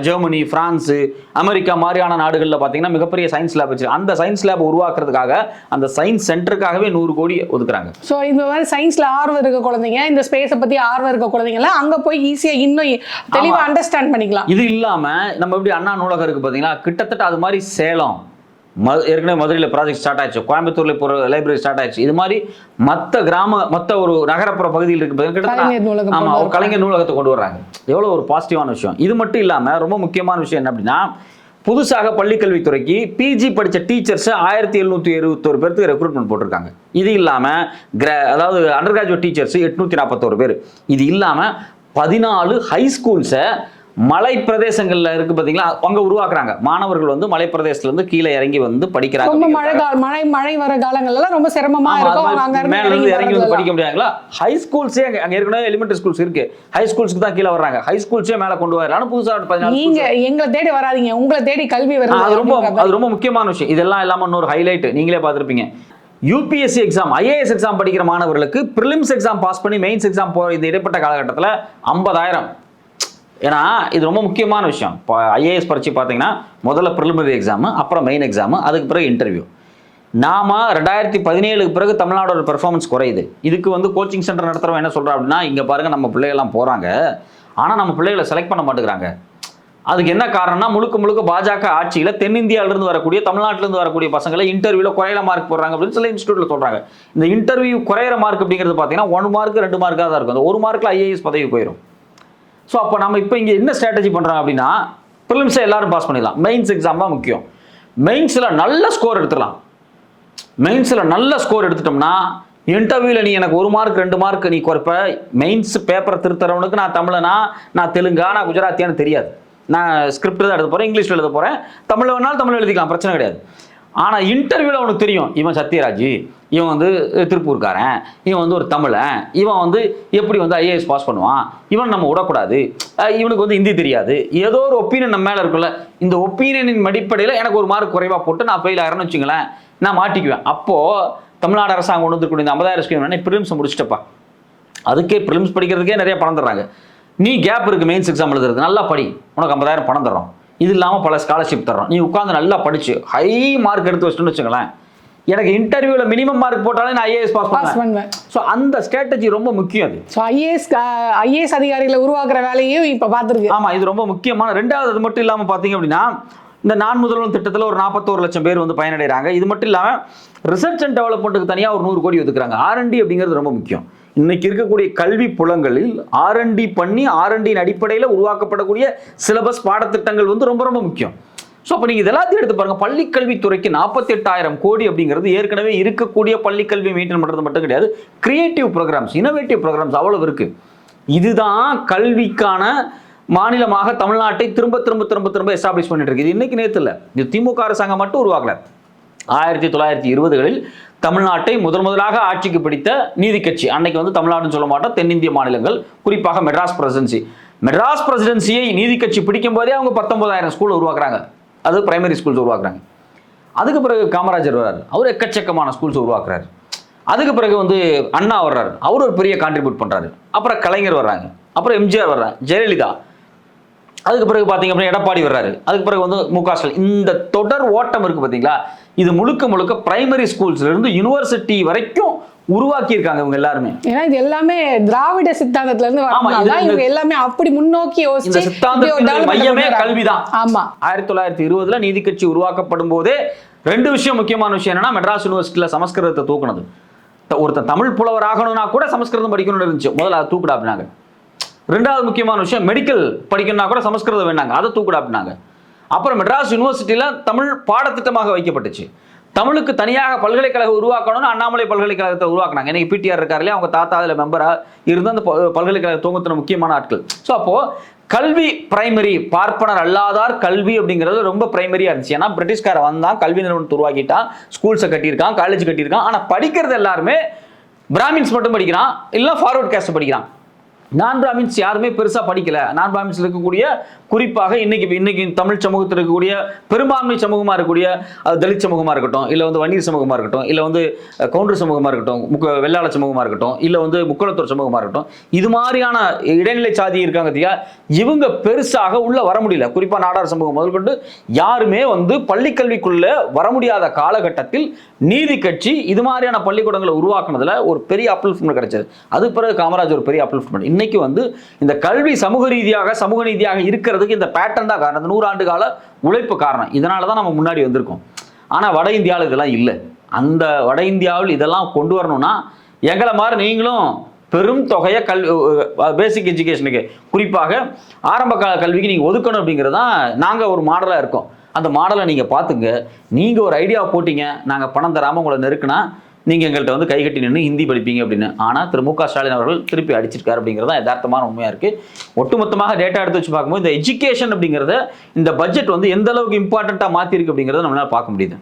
Germany France America மாதிரியான நாடுகளில் பார்த்தீங்கன்னா மிகப்பெரிய சயின்ஸ் லேப் வச்சு அந்த சயின்ஸ் லேப் உருவாக்குறதுக்காக அந்த சயின்ஸ் சென்டருக்காகவே நூறு கோடி ஒதுக்குறாங்க. ஸோ இந்த மாதிரி சயின்ஸ்ல ஆர்வம் இருக்க குழந்தைங்க இந்த ஸ்பேஸை பத்தி ஆர்வம் இருக்க குழந்தைங்கலாம் அங்க போய் ஈஸியா இன்னும் தெளிவா ஆமா. அண்டர்ஸ்டாண்ட் பண்ணிக்கலாம். இது இல்லாம நம்ம எப்படி அண்ணா நூலகம் இருக்கு பார்த்தீங்களா? கிட்டத்தட்ட அது மாதிரி சேலம் ம ஏற்கனவே மதுரையில் ப்ராஜெக்ட் ஸ்டார்ட் ஆயிடுச்சு. கோயம்புத்தூர்ல இப்போ ஒரு லைப்ரரி ஸ்டார்ட் ஆயிடுச்சு. இது மாதிரி மற்ற கிராம மற்ற ஒரு நகரப்புற பகுதியில் இருக்கு பார்த்தீங்கன்னா கலைஞர் நூலகம் கிட்டத்தட்ட ஆமா கொண்டு ஒரு கலைஞர் நூலகத்தை கொண்டு வர்றாங்க. எவ்வளோ ஒரு பாசிட்டிவான விஷயம். இது மட்டும் இல்லாம ரொம்ப முக்கியமான விஷயம் என்ன அப்படின்னா புதுசாக பள்ளிக்கல்வித்துறைக்கு பிஜி படிச்ச டீச்சர்ஸ் ஆயிரத்தி எழுநூத்தி எழுபத்தோரு பேருக்கு ரெக்ரூட்மெண்ட் போட்டிருக்காங்க. இது இல்லாம கிர அதாவது அண்டர் கிராஜுவேட் டீச்சர்ஸ் எட்நூத்தி நாற்பத்தோரு பேர். இது இல்லாம பதினாலு ஹை ஸ்கூல்ஸை மலை பிரதேசங்கள்ல இருக்கு பாத்தீங்களா? அங்க உருவாக்குறாங்க. மாணவர்கள் வந்து மலை பிரதேசத்துல இருந்து கீழே இறங்கி வந்து படிக்கிறாங்க ரொம்ப மழை மழை மழை வர காலங்கள்லாம் ரொம்ப சிரமமா இருக்கும். மேல இருந்து இறங்கி வந்து. படிக்க முடியாங்களா ஹை ஸ்கூல்ஸே அங்க அங்க ஏற்கனவே எலிமெண்டரி ஸ்கூல்ஸ் இருக்கு. ஹை ஸ்கூல்ஸ்க்கு தான் கீழே வர்றாங்க. ஹை ஸ்கூல்ஸே மேல கொண்டு வரலாம் புதுசா பதினாலு நீங்க எங்களை தேடி வராதீங்க. உங்களை தேடி கல்வி ஆ, வருது அது ரொம்ப அது ரொம்ப முக்கியமான விஷயம். இதெல்லாம் இல்லாம இன்னொரு ஹைலைட் நீங்களே பார்த்திருப்பீங்க. யூபிஎஸ்சி எக்ஸாம் ஐஏஎஸ் எக்ஸாம் படிக்கிற மாணவர்களுக்கு ப்ரிலிம்ஸ் எக்ஸாம் பாஸ் பண்ணி மெயின்ஸ் எக்ஸாம் போற இந்த இடைப்பட்ட காலகட்டத்தில் ஐம்பதாயிரம். ஏன்னா இது ரொம்ப முக்கியமான விஷயம். இப்போ ஐஏஎஸ் பரீட்சை பார்த்தீங்கன்னா முதல்ல ப்ரிலிமினரி எக்ஸாமு அப்புறம் மெயின் எக்ஸாமு அதுக்கு பிறகு இன்டர்வியூ நாம ரெண்டாயிரத்தி பதினேழுக்கு பிறகு தமிழ்நாடோட பெர்ஃபார்மன்ஸ் குறையுது. இதுக்கு வந்து கோச்சிங் சென்டர் நடத்துகிறவங்க என்ன சொல்கிறா அப்படின்னா இங்கே பாருங்கள் நம்ம பிள்ளைகள்லாம் போகிறாங்க ஆனால் நம்ம பிள்ளைகளை செலக்ட் பண்ண மாட்டேங்கிறாங்க. அதுக்கு என்ன காரணம்னா முழுக்க முழுக்க பாஜக ஆட்சியில் தென்னிந்தியாவிலிருந்து வரக்கூடிய தமிழ்நாட்டுலேருந்து வரக்கூடிய பசங்களை இன்டர்வியூவில் குறையில மார்க் போடுறாங்க அப்படின்னு சில இன்ஸ்டியூட்டில் சொல்கிறாங்க இந்த இன்டர்வியூ குறையிற மார்க் அப்படிங்கிறது பார்த்தீங்கன்னா ஒன் மார்க் ரெண்டு மார்க்காக தான் இருக்கும். அந்த ஒரு மார்க்கில் ஐஏஎஸ் பதவி போயிடும் ஸோ அப்போ நம்ம இப்போ இங்கே என்ன ஸ்ட்ராட்டஜி பண்ணுறோம் அப்படின்னா ப்ரிலிம்ஸை எல்லாரும் பாஸ் பண்ணிடலாம். மெயின்ஸ் எக்ஸாம் தான் முக்கியம். மெயின்ஸில் நல்ல ஸ்கோர் எடுத்துடலாம். மெயின்ஸில் நல்ல ஸ்கோர் எடுத்துட்டோம்னா இன்டர்வியூவில் நீ எனக்கு ஒரு மார்க் ரெண்டு மார்க் நீ குறைப்ப. மெயின்ஸ் பேப்பரை திருத்தறவனுக்கு நான் தமிழனா நான் தெலுங்கா நான் குஜராத்தியான்னு தெரியாது. நான் ஸ்கிரிப்ட் தான் எழுத போகிறேன் இங்கிலீஷில் எழுத போகிறேன் தமிழ் வேணாலும் தமிழ் எழுதிக்கலாம் பிரச்சனை கிடையாது. ஆனால் இன்டர்வியூவில் அவனுக்கு தெரியும் இவன் சத்யராஜ். இவன் வந்து திருப்பூர்காரன் இவன் வந்து ஒரு தமிழன் இவன் வந்து எப்படி வந்து ஐஏஎஸ் பாஸ் பண்ணுவான்? இவன் நம்ம விடக்கூடாது. இவனுக்கு வந்து ஹிந்தி தெரியாது. ஏதோ ஒரு ஒப்பீனியன் நம்ம மேலே இருக்குல்ல இந்த ஒப்பீனியனின் அடிப்படையில் எனக்கு ஒரு மார்க் குறைவாக போட்டு நான் ஃபெயில் ஆகிறேன்னு வச்சுங்களேன் நான் மாட்டிக்குவேன். அப்போது தமிழ்நாடு அரசாங்கம் கொண்டு வந்துருக்கூடிய இந்த ஐம்பதாயிரம் ஸ்கீம் ப்ரிலிம்ஸ் முடிச்சிட்டப்பா அதுக்கே ப்ரிலிம்ஸ் படிக்கிறதுக்கே நிறைய பணம் தர்றாங்க. நீ கேப் இருக்கு மெயின்ஸ் எக்ஸாம் எழுதுறது நல்லா படி. உனக்கு ஐம்பதாயிரம் பணம் தர்றோம். இது இல்லாமல் பல ஸ்காலர்ஷிப் தர்றோம். நீ உட்காந்து நல்லா படிச்சு ஹை மார்க் எடுத்து வச்சுட்டுன்னு வச்சுங்களேன் எனக்கு இன்டர்வியூவில் மினிமம் மார்க் போட்டாலே நான் ஐஏஎஸ் பாஸ் பாஸ் பண்ணுவேன். ஸோ அந்த ஸ்ட்ராட்டஜி ரொம்ப முக்கியம் அது. ஸோ ஐஏஎஸ் ஐஏஎஸ் அதிகாரிகளை உருவாக்குற வேலையும் இப்போ பார்த்துருக்கு. ஆமா இது ரொம்ப முக்கியமான ரெண்டாவது அது மட்டும் இல்லாம பாத்தீங்க அப்படின்னா இந்த நான் முதல்வன் திட்டத்துல ஒரு நாற்பத்தோரு லட்சம் பேர் வந்து பயனடைகிறாங்க இது மட்டும் இல்லாம ரிசர்ச் அண்ட் டெவலப்மெண்ட்டுக்கு தனியா ஒரு நூறு கோடி ஒதுக்குறாங்க. ஆர்என்டி அப்படிங்கிறது ரொம்ப முக்கியம். இன்னைக்கு இருக்கக்கூடிய கல்வி புலங்களில் ஆர்என்டி பண்ணி ஆர்என்டியின் அடிப்படையில் உருவாக்கப்படக்கூடிய சிலபஸ் பாடத்திட்டங்கள் வந்து ரொம்ப ரொம்ப முக்கியம். ஸோ அப்போ நீங்கள் இதெல்லாத்தையும் எடுத்து பாருங்கள் பள்ளிக்கல்வித்துறைக்கு நாற்பத்தெட்டாயிரம் கோடி அப்படிங்கிறது ஏற்கனவே இருக்கக்கூடிய பள்ளிக்கல்வி மெயின்டைன் பண்ணுறது மட்டும் கிடையாது. கிரியேட்டிவ் ப்ரோக்ராம்ஸ் இனோவேட்டிவ் ப்ரோக்ராம்ஸ் அவ்வளோ இருக்குது இதுதான் கல்விக்கான மாநிலமாக தமிழ்நாட்டை திரும்ப திரும்ப திரும்ப திரும்ப எஸ்டாப்ளிஷ் பண்ணிட்டு இருக்கு. இது இன்னைக்கு நேற்று இல்லை. இது திமுக அரசாங்கம் மட்டும் உருவாக்கல. ஆயிரத்தி தொள்ளாயிரத்தி இருபதுகளில் தமிழ்நாட்டை முதல் முதலாக ஆட்சிக்கு பிடித்த நீதி கட்சி. அன்னைக்கு வந்து தமிழ்நாடுன்னு சொல்ல மாட்டோம். தென்னிந்திய மாநிலங்கள் குறிப்பாக மெட்ராஸ் பிரசிடென்சி. மெட்ராஸ் பிரசிடென்சியை நீதி கட்சி பிடிக்கும் போதே அவங்க பத்தொன்பதாயிரம் ஸ்கூல் உருவாக்குறாங்க. அது பிரைமரி ஸ்கூல்ஸ் உருவாக்குறாங்க. அதுக்கு பிறகு காமராஜர் வர்றார். அவர் எக்கச்சக்கமான ஸ்கூல்ஸ் உருவாக்குறாரு. அதுக்கு பிறகு வந்து அண்ணா வர்றாரு. அவர் ஒரு பெரிய கான்ட்ரிபியூட் பண்ணுறாரு அப்புறம் கலைஞர் வர்றாங்க. அப்புறம் எம்ஜிஆர் வர்றாங்க. ஜெயலலிதா. அதுக்கு பிறகு பார்த்தீங்க அப்படின்னா எடப்பாடி வர்றாரு. அதுக்கு பிறகு வந்து மு க ஸ்டாலின். இந்த தொடர் ஓட்டம் இருக்குது பார்த்தீங்களா? இது முழுக்க முழுக்க பிரைமரி ஸ்கூல்ஸ்ல இருந்து யூனிவர்சிட்டி வரைக்கும் உருவாக்கி இருக்காங்க இவங்க எல்லாருமே. ஏன்னா இது எல்லாமே திராவிட சித்தாந்தத்துல இருந்து இந்த- இவங்க எல்லாமே அப்படி முன்னோக்கி யோசிச்சு development மையமே. கல்விதான். ஆமா. ஆயிரத்தி தொள்ளாயிரத்தி இருபதுல நீதி கட்சி உருவாக்கப்படும் போதே ரெண்டு விஷயம் முக்கியமான விஷயம் என்னன்னா மெட்ராஸ் யூனிவர்சிட்டியில சமஸ்கிருதத்தை தூக்குனது. ஒருத்தன் தமிழ் புலவர் ஆகணும்னா கூட சமஸ்கிருதம் படிக்கணும்னு இருந்துச்சு. முதல்ல அதை தூக்குடா அப்படின்னாங்க. ரெண்டாவது முக்கியமான விஷயம் மெடிக்கல் படிக்கணும்னா கூட சமஸ்கிருதம் வேணாங்க. அதை தூக்குடா அப்படின்னாங்க. அப்புறம் மெட்ராஸ் யூனிவர்சிட்டியில் தமிழ் பாடத்திட்டமாக வைக்கப்பட்டுச்சு. தமிழுக்கு தனியாக பல்கலைக்கழகம் உருவாக்கணும்னு அண்ணாமலை பல்கலைக்கழகத்தை உருவாக்குனாங்க. இன்னைக்கு பிடிஆர் இருக்காரு இல்லையா? அவங்க தாத்தா அதில் மெம்பராக இருந்து அந்த ப- பல்கலைக்கழக துவங்கத்தின முக்கியமான ஆட்கள். ஸோ அப்போது கல்வி பிரைமரி பார்ப்பனர் அல்லாதார் கல்வி அப்படிங்கிறது ரொம்ப பிரைமரியாக இருந்துச்சு. ஏன்னா பிரிட்டிஷ்கார வந்தான் கல்வி நிறுவனத்தை உருவாக்கிட்டான் ஸ்கூல்ஸை கட்டியிருக்கான் காலேஜ் கட்டியிருக்கான். ஆனால் படிக்கிறது எல்லாருமே பிராமின்ஸ் மட்டும் படிக்கிறான் இல்லை ஃபார்வர்ட் கேஸ்ட் படிக்கிறான். நான் பிராமின்ஸ் யாருமே பெருசா படிக்கல. நான் பிராமின்ஸ்ல இருக்கக்கூடிய குறிப்பாக இன்னைக்கு இன்னைக்கு தமிழ் சமூகத்தில் இருக்கக்கூடிய பெரும்பான்மை சமூகமா இருக்கக்கூடிய அது தலித் சமூகமா இருக்கட்டும் இல்ல வந்து வன்னியர் சமூகமா இருக்கட்டும் இல்ல வந்து கவுண்டர் சமூகமா இருக்கட்டும் முக்க வெள்ளாள சமூகமா இருக்கட்டும் இல்ல வந்து முக்குளத்தூர் சமூகமா இருக்கட்டும் இது மாதிரியான இடைநிலை சாதி இருக்காங்க பார்த்தியா இவங்க பெருசாக உள்ள வர முடியல. குறிப்பா நாடார் சமூகம் முதல் கொண்டு யாருமே வந்து பள்ளிக்கல்விக்குள்ள வர முடியாத காலகட்டத்தில் நீதி கட்சி இது மாதிரியான பள்ளிக்கூடங்களை உருவாக்குனதுல ஒரு பெரிய அப்ளிஃப்ட்மெண்ட் கிடைச்சது. அது பிறகு காமராஜ் ஒரு பெரிய அப்ளிஃப்ட்மெண்ட் இன்னைக்கு வந்து இந்த கல்வி சமூக ரீதியாக சமூக நீதியாக இருக்கிறதுக்கு இந்த பேட்டர்ன் தான் காரணம். இந்த நூறாண்டு கால உழைப்பு காரணம். இதனால தான் நம்ம முன்னாடி வந்திருக்கோம். ஆனால் வட இந்தியாவில் இதெல்லாம் இல்லை. அந்த வட இந்தியாவில் இதெல்லாம் கொண்டு வரணும்னா எங்களை மாதிரி நீங்களும் பெரும் தொகையை கல் பேசிக் எஜுகேஷனுக்கு குறிப்பாக ஆரம்ப கால கல்விக்கு நீங்கள் ஒதுக்கணும் அப்படிங்கிறது தான் நாங்கள் ஒரு மாடலாக இருக்கோம். அந்த மாடலை நீங்கள் பார்த்துங்க. நீங்கள் ஒரு ஐடியா போட்டிங்க. நாங்கள் பணம் தராமல் உங்களை நெருக்குனா நீங்கள் எங்கள்கிட்ட வந்து கைகட்டி நின்று ஹிந்தி படிப்பீங்க அப்படின்னு. ஆனால் திரு மு க ஸ்டாலின் அவர்கள் திருப்பி அடிச்சிருக்காரு அப்படிங்கிறது யதார்த்தமான உண்மையாக இருக்குது ஒட்டுமொத்தமாக டேட்டா எடுத்து வச்சு பார்க்கும்போது இந்த எஜுகேஷன் அப்படிங்கிறத இந்த பட்ஜெட் வந்து எந்த அளவுக்கு இம்பார்ட்டண்ட்டாக மாற்றிருக்கு அப்படிங்கிறத நம்மளால் பார்க்க முடியுது.